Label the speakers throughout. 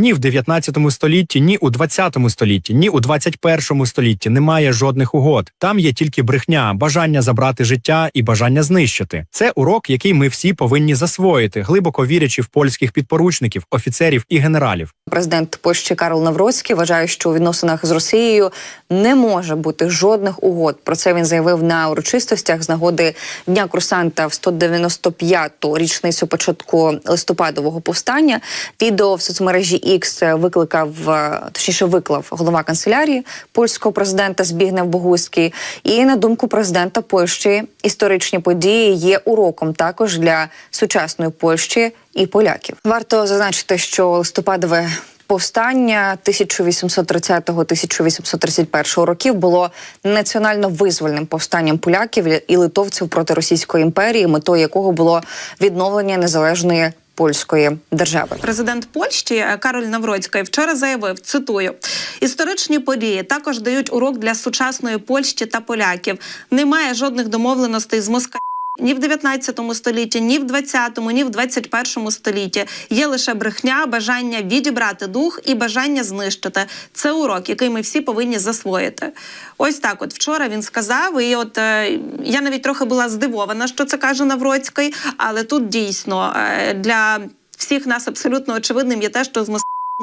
Speaker 1: Ні в 19 столітті, ні у 20 столітті, ні у 21 столітті немає жодних угод. Там є тільки брехня, бажання забрати життя і бажання знищити. Це урок, який ми всі повинні засвоїти, глибоко вірячи в польських підпоручників, офіцерів і генералів.
Speaker 2: Президент Польщі Карл Навроцький вважає, що у відносинах з Росією не може бути жодних угод. Про це він заявив на урочистостях з нагоди дня курсанта в 195-ту річницю початку листопадового повстання. Відео в соцмережі X викликав е, точніше виклав голова канцелярії польського президента Збігнев Богуський. І на думку президента Польщі, історичні події є уроком також для сучасної Польщі і поляків. Варто зазначити, що листопадове повстання 1830-1831 років було національно-визвольним повстанням поляків і литовців проти Російської імперії, метою якого було відновлення незалежної польської держави.
Speaker 3: Президент Польщі е, Кароль Навроцький вчора заявив: цитую: історичні події також дають урок для сучасної Польщі та поляків. Немає жодних домовленостей з Москва. Ні в 19 столітті, ні в 20, ні в 21 столітті є лише брехня, бажання відібрати дух і бажання знищити. Це урок, який ми всі повинні засвоїти. Ось так. От вчора він сказав, і от е, я навіть трохи була здивована, що це каже Навроцький, але тут дійсно е, для всіх нас абсолютно очевидним є те, що з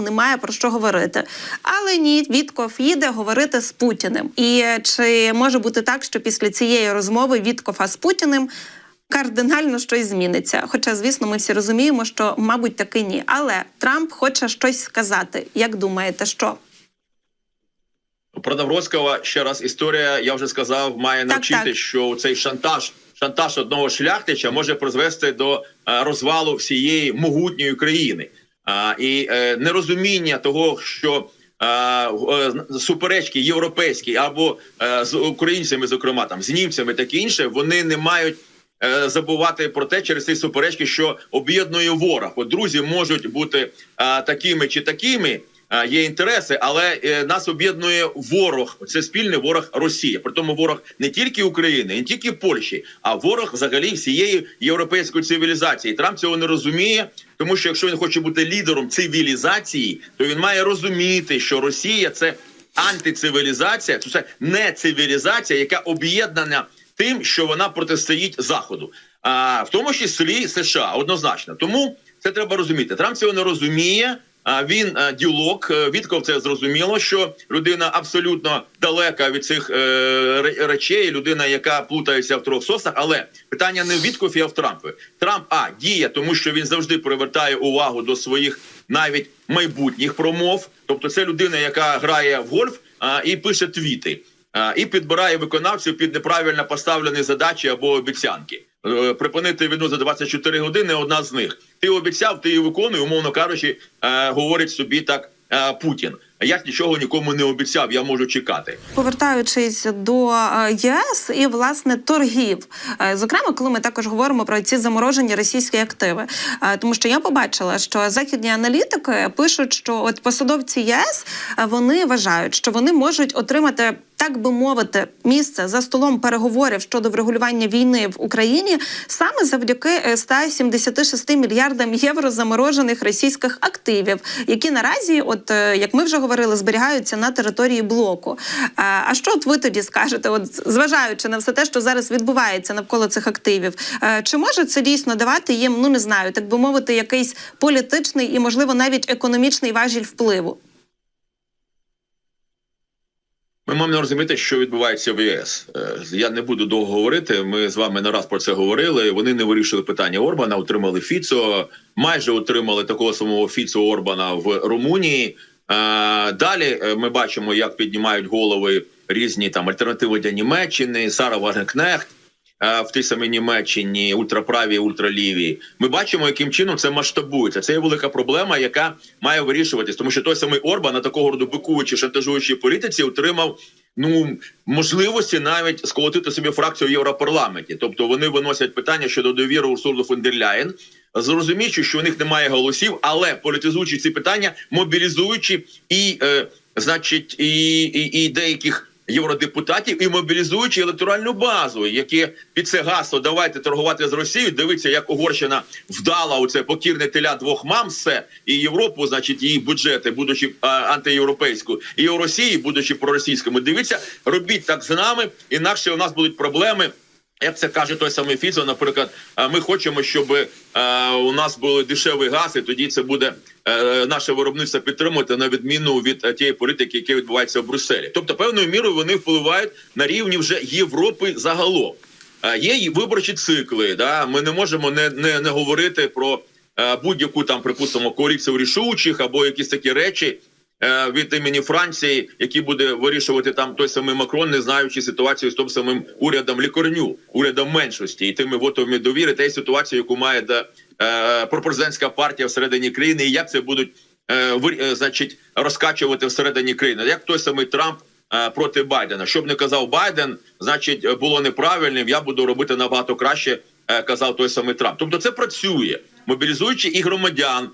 Speaker 3: немає про що говорити. Але ні, Вітков їде говорити з Путіним. І чи може бути так, що після цієї розмови Віткофа з Путіним кардинально щось зміниться? Хоча, звісно, ми всі розуміємо, що, мабуть, таки ні. Але Трамп хоче щось сказати. Як думаєте, що?
Speaker 4: Про Навроцького ще раз історія, я вже сказав, має
Speaker 3: Так,
Speaker 4: навчити,
Speaker 3: так.
Speaker 4: що цей шантаж, шантаж одного шляхтича може призвести до е, розвалу всієї могутньої країни. І е, нерозуміння того, що е, суперечки європейські або е, з українцями, зокрема там з німцями, таке інше, вони не мають. Забувати про те через ці суперечки, що об'єднує ворог. От друзі можуть бути а, такими чи такими, є інтереси, але е, нас об'єднує ворог. Це спільний ворог Росія. При тому ворог не тільки України, не тільки Польщі, а ворог взагалі всієї європейської цивілізації. Трамп цього не розуміє, тому що якщо він хоче бути лідером цивілізації, то він має розуміти, що Росія це антицивілізація, це не цивілізація, яка об'єднана тим, що вона протистоїть заходу, а в тому числі США однозначно. Тому це треба розуміти. Трамп цього не розуміє. Він ділок е, Вітков це зрозуміло, що людина абсолютно далека від цих е, речей. Людина, яка плутається в трьох сосах. Але питання не в Віткові, а в Трампі. Трамп а діє, тому що він завжди привертає увагу до своїх навіть майбутніх промов. Тобто, це людина, яка грає в гольф а, і пише твіти. І підбирає виконавців під неправильно поставлені задачі або обіцянки. Е, Припинити війну за 24 години одна з них. Ти обіцяв, ти її виконуй, умовно кажучи, е, говорить собі так е, Путін. Я ж нічого нікому не обіцяв, я можу чекати.
Speaker 3: Повертаючись до е, ЄС і власне торгів, Е, зокрема, коли ми також говоримо про ці заморожені російські активи, Е, тому що я побачила, що західні аналітики пишуть, що от посадовці єС вони вважають, що вони можуть отримати. Так би мовити, місце за столом переговорів щодо врегулювання війни в Україні саме завдяки е, 176 мільярдам євро заморожених російських активів, які наразі, от як ми вже говорили, зберігаються на території блоку. Е, А що от ви тоді скажете? От зважаючи на все те, що зараз відбувається навколо цих активів, е, чи може це дійсно давати їм, ну не знаю, так би мовити, якийсь політичний і, можливо, навіть економічний важіль впливу?
Speaker 4: Ми маємо розуміти, що відбувається в ЄС. Е, Я не буду довго говорити. Ми з вами не раз про це говорили. Вони не вирішили питання Орбана, отримали Фіцо, майже отримали такого самого Фіцо Орбана в Румунії. Е, Далі е, ми бачимо, як піднімають голови різні там альтернативи для Німеччини, Сара Вагенкнехт е, в тій самій Німеччині, ультраправі, ультраліві. Ми бачимо, яким чином це масштабується. Це є велика проблема, яка має вирішуватись, тому що той самий Орбан на такого роду бикуючи, шантажуючій політиці отримав ну можливості навіть сколотити собі фракцію в Європарламенті. Тобто вони виносять питання щодо довіри Урсулу фон дер Ляєн, зрозуміючи, що у них немає голосів, але політизуючи ці питання, мобілізуючи і, е, значить, і, і, і деяких євродепутатів і мобілізуючи електоральну базу, які під це гасло давайте торгувати з Росією. Дивиться, як Угорщина вдала у це покірне теля двох мам все і Європу, значить, її бюджети, будучи а, антиєвропейською, і у Росії, будучи проросійськими. Дивіться, робіть так з нами, інакше у нас будуть проблеми. Як це каже той самий Фіцо, наприклад, ми хочемо, щоб е, у нас були дешевий газ, і тоді це буде е, наше виробництво підтримувати на відміну від е, тієї політики, яка відбувається в Брюсселі. Тобто, певною мірою вони впливають на рівні вже Європи загалом. Є виборчі цикли. Да? Ми не можемо не, не, не говорити про будь-яку там, припустимо, коаліцію рішучих або якісь такі речі від імені Франції, які буде вирішувати там той самий Макрон, не знаючи ситуацію з тим самим урядом лікарню, урядом меншості і тими вотовими довіри, та й ситуацію, яку має да, е, пропрезидентська партія всередині країни, і як це будуть е, вир- е, значить розкачувати всередині країни, як той самий Трамп. е, Проти Байдена, щоб не казав Байден, значить е, було неправильним. Я буду робити набагато краще, е, казав той самий Трамп. Тобто, це працює, мобілізуючи і громадян.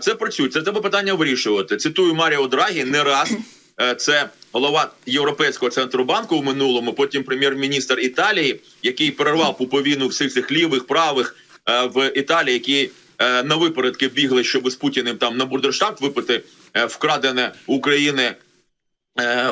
Speaker 4: Це працює. Це треба питання вирішувати. Цитую Маріо Драгі не раз. Е, Це голова Європейського центробанку в минулому, потім прем'єр-міністр Італії, який перервав пуповіну всіх цих лівих, правих е, в Італії, які е, на випередки бігли, щоб з Путіним там на бурдерштаб випити вкрадене України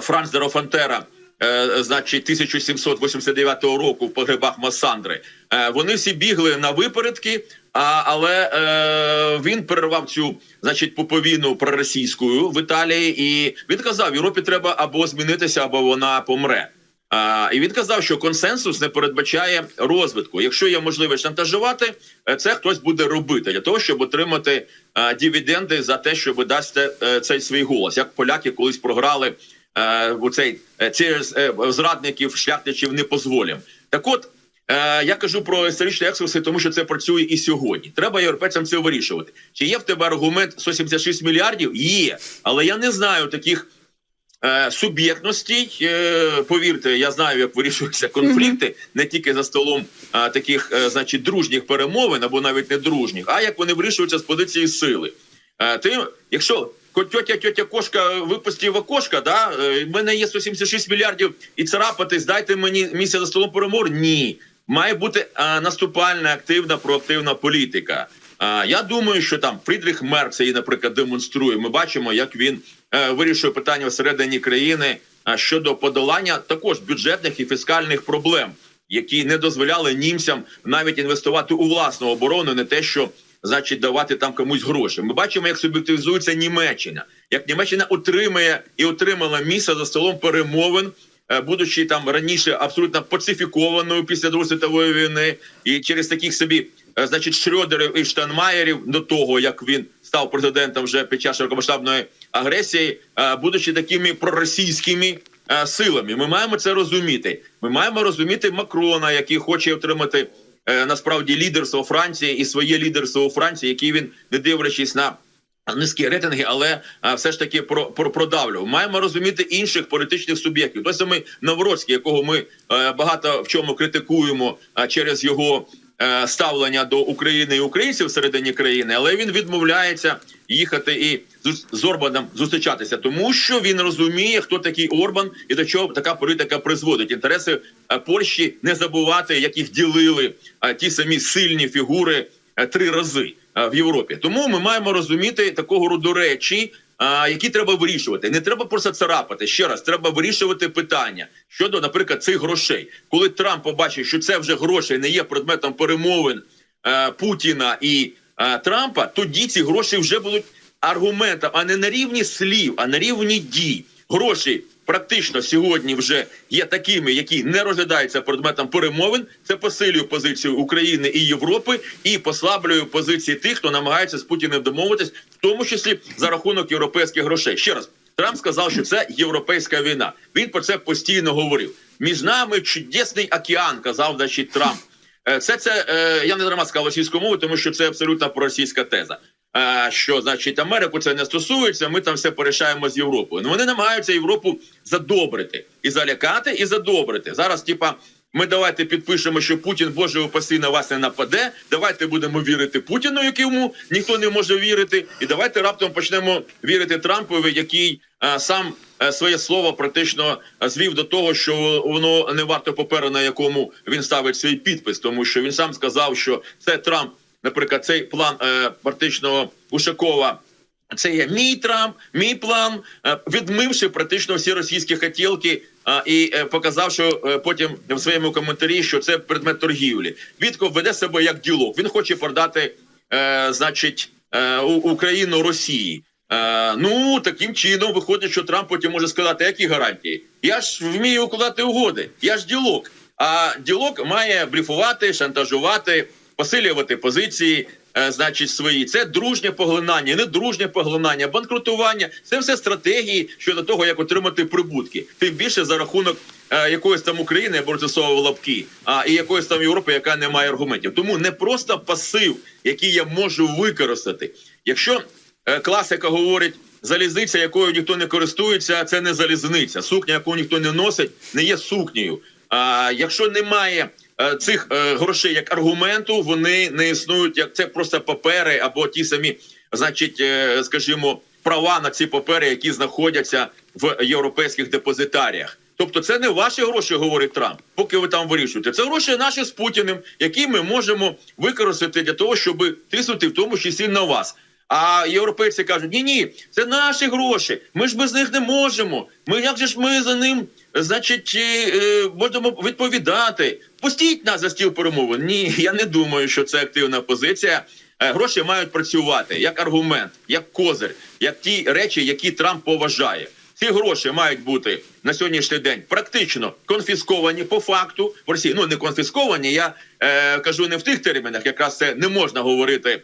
Speaker 4: Франц де Рофантера, е, значить, 1789 року в погребах Масандри. Е, вони всі бігли на випередки, а, але е, він перервав цю значить пуповіну проросійською в Італії, і він казав: Європі треба або змінитися, або вона помре. А, і він казав, що консенсус не передбачає розвитку. Якщо є можливість шантажувати, е, це хтось буде робити для того, щоб отримати е, дивіденди за те, щоб дасте е, цей свій голос. Як поляки колись програли е, у цей через зрадників, шляхтичів не позволім. Так от. Е, я кажу про історичні екскурси, тому що це працює і сьогодні. Треба європейцям це вирішувати. Чи є в тебе аргумент 176 мільярдів? Є, але я не знаю таких е, суб'єктностей. Е, повірте, я знаю, як вирішуються конфлікти не тільки за столом е, таких, е, значить, дружніх перемовин або навіть не дружніх, а як вони вирішуються з позиції сили. Е, ти, якщо тьотя, тьотя кошка випустив окошка, да, в мене є 176 мільярдів і царапатись, дайте мені місце за столом перемовин. Ні. Має бути е, наступальна, активна, проактивна політика. Е, я думаю, що там Фрідріх Мерц її, наприклад, демонструє. Ми бачимо, як він е, вирішує питання всередині країни е, щодо подолання також бюджетних і фіскальних проблем, які не дозволяли німцям навіть інвестувати у власну оборону, не те, що значить давати там комусь гроші. Ми бачимо, як суб'єктивізується Німеччина, як Німеччина отримає і отримала місце за столом перемовин. Е, Будучи там раніше абсолютно пацифікованою після Другої світової війни, і через таких собі, е, значить, Шрёдерів і Штанмаєрів до того, як він став президентом вже під час широкомасштабної агресії, е, будучи такими проросійськими силами, ми маємо це розуміти. Ми маємо розуміти Макрона, який хоче отримати насправді лідерство Франції і своє лідерство у Франції, який він не дивлячись на. Низькі рейтинги, але а, все ж таки про, про продавлював. Маємо розуміти інших політичних суб'єктів. Той самий Навроцький, якого ми е, багато в чому критикуємо а, через його е, ставлення до України і українців всередині країни, але він відмовляється їхати і з, Орбаном зустрічатися, тому що він розуміє, хто такий Орбан і до чого така політика призводить. Інтереси е, Польщі не забувати, як їх ділили е, ті самі сильні фігури е, три рази е, в Європі. Тому ми маємо розуміти такого роду речі, які треба вирішувати. Не треба просто царапати. Ще раз треба вирішувати питання щодо, наприклад, цих грошей. Коли Трамп побачить, що це вже гроші не є предметом перемовин е, Путіна і е, Трампа, тоді ці гроші вже будуть аргументом, а не на рівні слів, а на рівні дій. Гроші практично сьогодні вже є такими, які не розглядаються предметом перемовин. Це посилює позицію України і Європи і послаблює позиції тих, хто намагається з Путіним домовитись, в тому числі за рахунок європейських грошей. Ще раз Трамп сказав, що це європейська війна. Він про це постійно говорив. Між нами чудесний океан, казав значить, Трамп. Е, Це це я не дарма сказав російською мовою, тому що це абсолютно проросійська теза. Що значить Америку це не стосується, ми там все порішаємо з Європою. Ну вони намагаються Європу задобрити і залякати, і задобрити. Зараз, типа, ми давайте підпишемо, що Путін Боже упаси на вас не нападе. Давайте будемо вірити Путіну, якому ніхто не може вірити, і давайте раптом почнемо вірити Трампові, який е, сам е, своє слово практично е, звів до того, що воно не варто паперу, на якому він ставить свій підпис, тому що він сам сказав, що це Трамп, наприклад, цей план е, практично Ушакова. Це є мій Трамп, мій план, е, відмивши практично всі російські хотілки і е, показав, що е, потім в своєму коментарі, що це предмет торгівлі. Вітков веде себе як ділок. Він хоче продати, е, значить, е, Україну Росії. Е, ну таким чином виходить, що Трамп потім може сказати, які гарантії. Я ж вмію укладати угоди. Я ж ділок. А ділок має бліфувати, шантажувати, посилювати позиції. е, Значить, свої це дружнє поглинання, не дружнє поглинання, банкрутування. Це все стратегії щодо того, як отримати прибутки. Тим більше за рахунок е, якоїсь там України, я беру лапки, а і якоїсь там Європи, яка не має аргументів. Тому не просто пасив, який я можу використати. Якщо е, класика говорить. Залізниця, якою ніхто не користується, це не залізниця. Сукня, яку ніхто не носить, не є сукнею. А якщо немає цих е, грошей як аргументу, вони не існують як це просто папери або ті самі, значить, е, скажімо, права на ці папери, які знаходяться в європейських депозитаріях. Тобто, це не ваші гроші, говорить Трамп, поки ви там вирішуєте. Це гроші наші з Путіним, які ми можемо використати для того, щоб тиснути в тому числі на вас. А європейці кажуть: ні, ні, це наші гроші. Ми ж без них не можемо. Ми як же ж ми за ним, значить, е, будемо відповідати. Пустіть нас за стіл перемовин. Ні, я не думаю, що це активна позиція. Е, Гроші мають працювати як аргумент, як козир, як ті речі, які Трамп поважає. Ці гроші мають бути на сьогоднішній день практично конфісковані по факту в Росії. Ну не конфісковані. Я е, кажу не в тих термінах, якраз це не можна говорити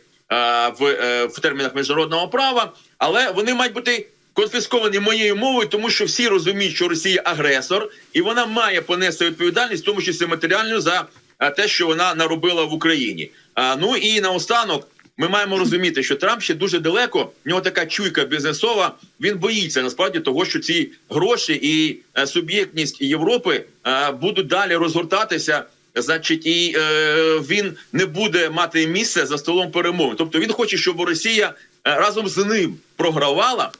Speaker 4: в, е, в термінах міжнародного права, але вони мають бути конфісковані моєю мовою, тому що всі розуміють, що Росія агресор, і вона має понести відповідальність, тому числі матеріальну, за е, те, що вона наробила в Україні. Ну і наостанок. Ми маємо розуміти, що Трамп ще дуже далеко. В нього така чуйка бізнесова. Він боїться насправді того, що ці гроші і е, суб'єктність Європи е, будуть далі розгортатися. Значить, і е, він не буде мати місце за столом перемовин. Тобто він хоче, щоб Росія е, разом з ним програвала.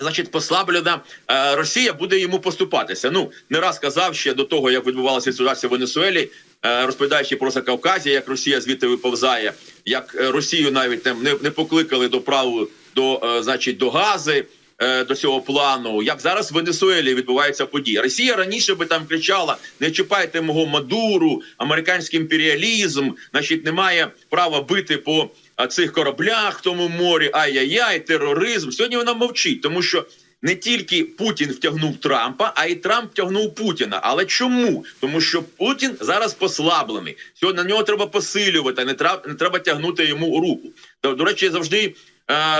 Speaker 4: Значить, послаблена е, Росія буде йому поступатися. Ну не раз казав ще до того, як відбувалася ситуація в Венесуелі, е, розповідаючи про Закавказя, як Росія звідти виповзає, як е, Росію навіть там не, не покликали до праву до, е, значить, до Гази. Е, До цього плану, як зараз в Венесуелі відбуваються події. Росія раніше би там кричала: не чіпайте мого Мадуру, американський імперіалізм, значить, немає права бити по цих кораблях в тому морі. Ай-яй-яй, тероризм. Сьогодні вона мовчить, тому що не тільки Путін втягнув Трампа, а й Трамп втягнув Путіна. Але чому? Тому що Путін зараз послаблений. Сьогодні на нього треба посилювати, не треба не треба тягнути йому руку. До, речі, завжди е,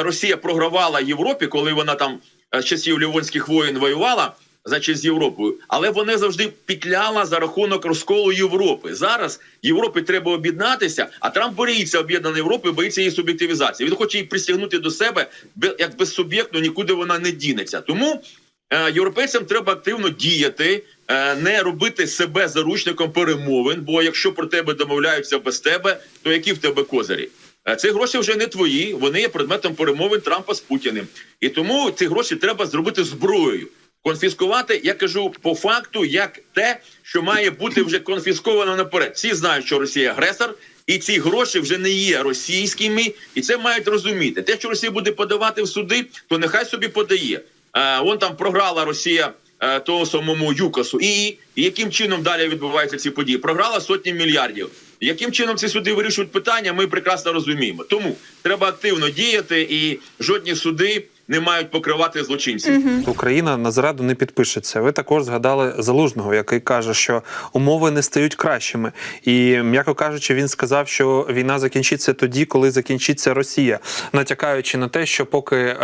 Speaker 4: Росія програвала Європі, коли вона там е, з часів Лівонських воєн воювала. Значить, з Європою, але вони завжди пітляла за рахунок розколу Європи. Зараз Європі треба об'єднатися, а Трамп боїться об'єднаної Європи, боїться її суб'єктивізації. Він хоче її присягнути до себе бе- як безсуб'єктно, нікуди вона не дінеться. Тому е, європейцям треба активно діяти, е, не робити себе заручником перемовин. Бо якщо про тебе домовляються без тебе, то які в тебе козирі? Е, Ці гроші вже не твої, вони є предметом перемовин Трампа з Путіним. І тому ці гроші треба зробити зброєю. Конфіскувати, я кажу по факту, як те, що має бути вже конфісковано наперед. Всі знають, що Росія агресор, і ці гроші вже не є російськими, і це мають розуміти. Те, що Росія буде подавати в суди, то нехай собі подає. Е, вон там програла Росія е, того самому ЮКОСу. І, і яким чином далі відбуваються ці події? Програла сотні мільярдів. Яким чином ці суди вирішують питання, ми прекрасно розуміємо. Тому треба активно діяти, і жодні суди не мають покривати злочинців.
Speaker 5: Україна на зраду не підпишеться. Ви також згадали залужного, який каже, що умови не стають кращими. І м'яко кажучи, він сказав, що війна закінчиться тоді, коли закінчиться Росія, натякаючи на те, що поки е,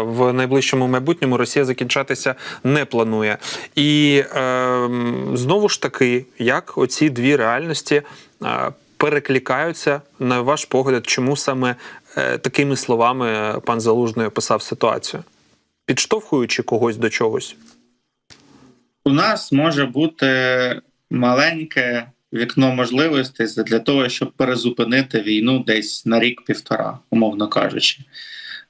Speaker 5: в найближчому майбутньому Росія закінчатися не планує. І е, знову ж таки, як оці дві реальності. е, Перекликаються на ваш погляд, чому саме такими словами е, пан Залужний описав ситуацію? підштовхуючи когось до чогось.
Speaker 6: У нас може бути маленьке вікно можливостей для того, щоб перезупинити війну десь на рік-півтора, умовно кажучи.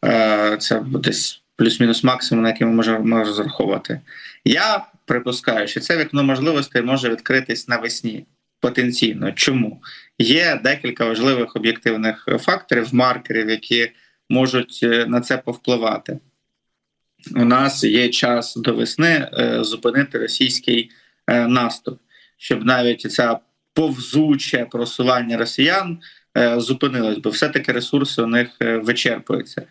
Speaker 6: Е, Це десь плюс-мінус максимум, на який ми можемо розраховувати. Я припускаю, що це вікно можливостей може відкритись навесні потенційно. Чому? Є декілька важливих об'єктивних факторів, маркерів, які можуть е, на це повпливати. У нас є час до весни е, зупинити російський е, наступ, щоб навіть ця повзуче просування росіян зупинилось, бо все-таки ресурси у них вичерпуються.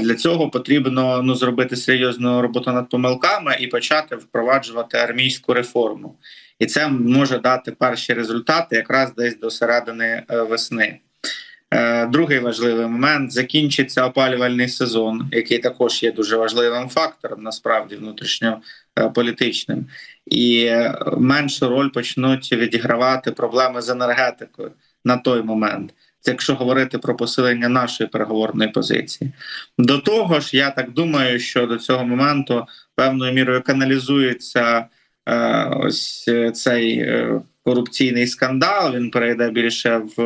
Speaker 6: Для цього потрібно ну зробити серйозну роботу над помилками і почати впроваджувати армійську реформу. І це може дати перші результати якраз десь до середини е, весни. Е, Другий важливий момент закінчиться опалювальний сезон, який також є дуже важливим фактором, насправді внутрішньополітичним, і е, меншу роль почнуть відігравати проблеми з енергетикою на той момент. Це якщо говорити про посилення нашої переговорної позиції. До того ж, я так думаю, що до цього моменту певною мірою каналізується ось е, цей е, корупційний скандал. Він перейде більше в,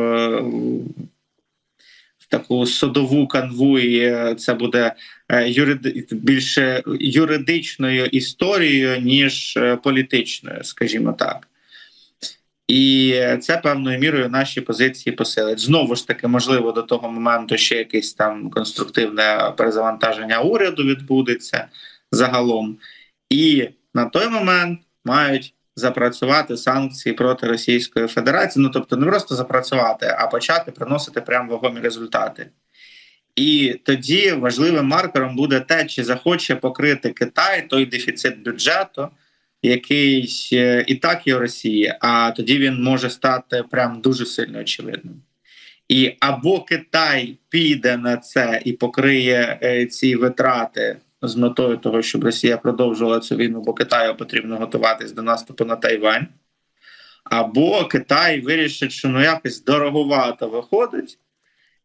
Speaker 6: в таку судову канву, і е, це буде е, юриди, більше юридичною історією, ніж е, політичною, скажімо так. І це певною мірою наші позиції посилить. Знову ж таки, можливо, до того моменту ще якесь там конструктивне перезавантаження уряду відбудеться загалом. І на той момент мають запрацювати санкції проти Російської Федерації. Ну тобто, не просто запрацювати, а почати приносити прям вагомі результати. І тоді важливим маркером буде те, чи захоче покрити Китай той дефіцит бюджету, який е, і так є в Росії, а тоді він може стати прям дуже сильно очевидним. І або Китай піде на це і покриє е, ці витрати з метою того, щоб Росія продовжувала цю війну, бо Китаю потрібно готуватись до наступу на Тайвань, або Китай вирішить, що ну якось дороговато виходить,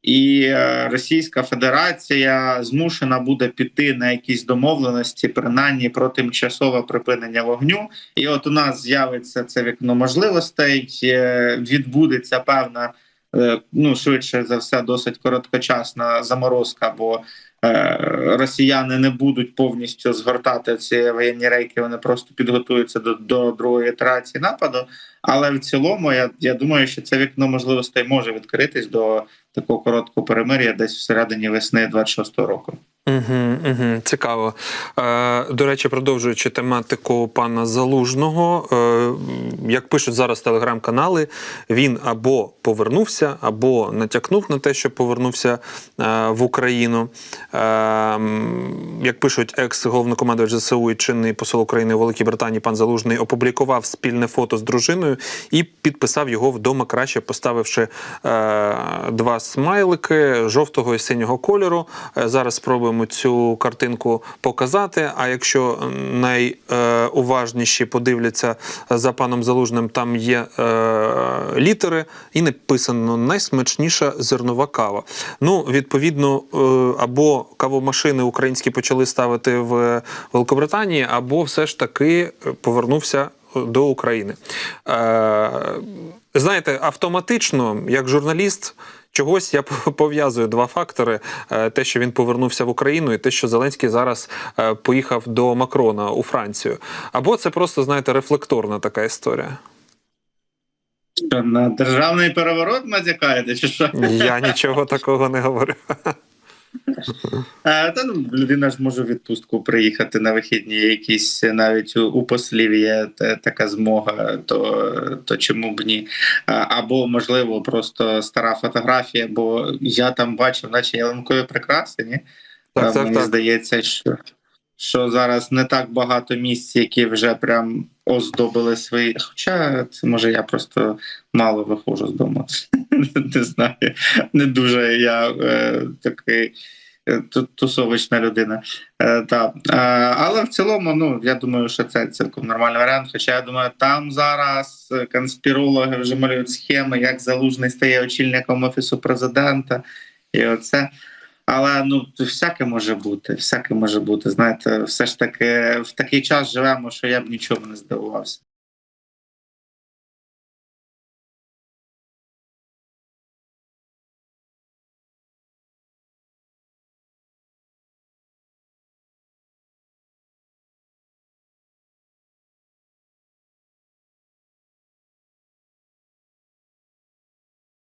Speaker 6: і е, Російська Федерація змушена буде піти на якісь домовленості, принаймні про тимчасове припинення вогню. І от у нас з'явиться це вікно можливостей, е, відбудеться певна, е, ну швидше за все, досить короткочасна заморозка, бо росіяни не будуть повністю згортати ці воєнні рейки, вони просто підготуються до, до другої ітерації нападу. Але в цілому, я, я думаю, що це вікно можливостей може відкритись до такого короткого перемир'я десь всередині весни 26-го року.
Speaker 5: Угу, угу, цікаво. Е, до речі, продовжуючи тематику пана Залужного, е, як пишуть зараз телеграм-канали, він або повернувся, або натякнув на те, що повернувся е, в Україну. Е, як пишуть екс-головнокомандувач ЗСУ і чинний посол України у Великій Британії, пан Залужний опублікував спільне фото з дружиною і підписав його вдома краще, поставивши е, два смайлики жовтого і синього кольору. Е, зараз спробуємо цю картинку показати. А якщо найуважніші подивляться за паном Залужним, там є е, літери, і написано найсмачніша зернова кава. Ну, відповідно, е, або кавомашини українські почали ставити в Великобританії, або все ж таки повернувся до України. Е, знаєте, автоматично, як журналіст. Чогось я пов'язую два фактори: Е, те, що він повернувся в Україну, і те, що Зеленський зараз е, поїхав до Макрона у Францію. Або це просто, знаєте, рефлекторна така історія.
Speaker 6: Що на державний переворот натякаєте, чи що?
Speaker 5: Я нічого такого не говорю.
Speaker 6: А, та ну, людина ж може в відпустку приїхати на вихідні, якісь навіть у, у послів є та- така змога, то, то чому б ні? А, або, можливо, просто стара фотографія, бо я там бачив, наче ялинкові прикраси, ні?
Speaker 5: Так, так,
Speaker 6: Мені
Speaker 5: так.
Speaker 6: здається, що, що зараз не так багато місць, які вже прям оздобили свої. Хоча це може я просто мало виходжу з дому. Не знаю. Не дуже я е, такий е, ту- тусовична людина. Е, та. Е, але в цілому, ну я думаю, що це цілком нормальний варіант. Хоча я думаю, там зараз конспірологи вже малюють схеми, як залужний стає очільником офісу президента. І оце. Але ну всяке може бути, всяке може бути. Знаєте, все ж таки в такий час живемо, що я б нічого не здивувався.